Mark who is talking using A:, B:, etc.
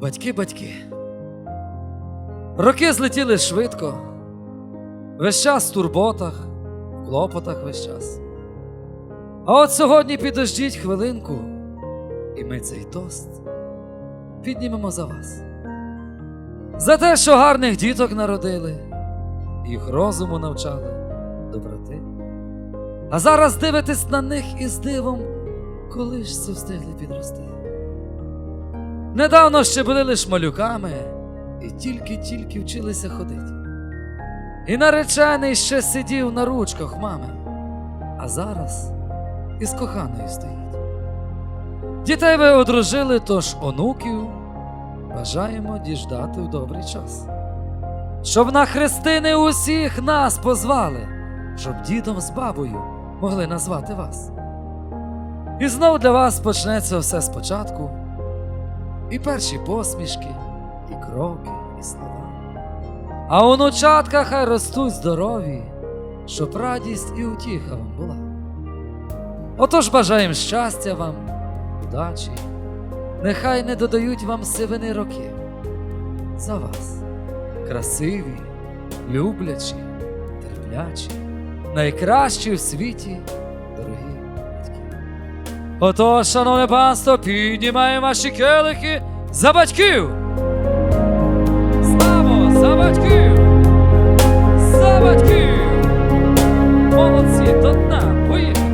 A: Батьки, батьки. Роки злетіли швидко. Весь час в турботах, в клопотах весь час. А от сьогодні підождіть хвилинку, і ми цей тост піднімемо за вас. За те, що гарних діток народили, їх розуму навчали, доброти. А зараз дивитесь на них із дивом, коли ж це встигли підрости. Недавно ще були лиш малюками і тільки-тільки вчилися ходити. І наречений ще сидів на ручках мами, а зараз із коханою стоїть. Дітей ви одружили, тож онуків бажаємо діждати в добрий час. Щоб на хрестини усіх нас позвали, щоб дідом з бабою могли назвати вас. І знов для вас почнеться все спочатку, і перші посмішки, і кроки, і слова. А онучатка хай ростуть здорові, щоб радість і утіха вам була. Отож бажаємо щастя вам, удачі, нехай не додають вам сивини роки. За вас, красиві, люблячі, терплячі, найкращі в світі, дорогі. Отож, шановне панство, піднімаємо ваші келихи за батьків! Слава за батьків! За батьків! Молодці, до дна, поїхали!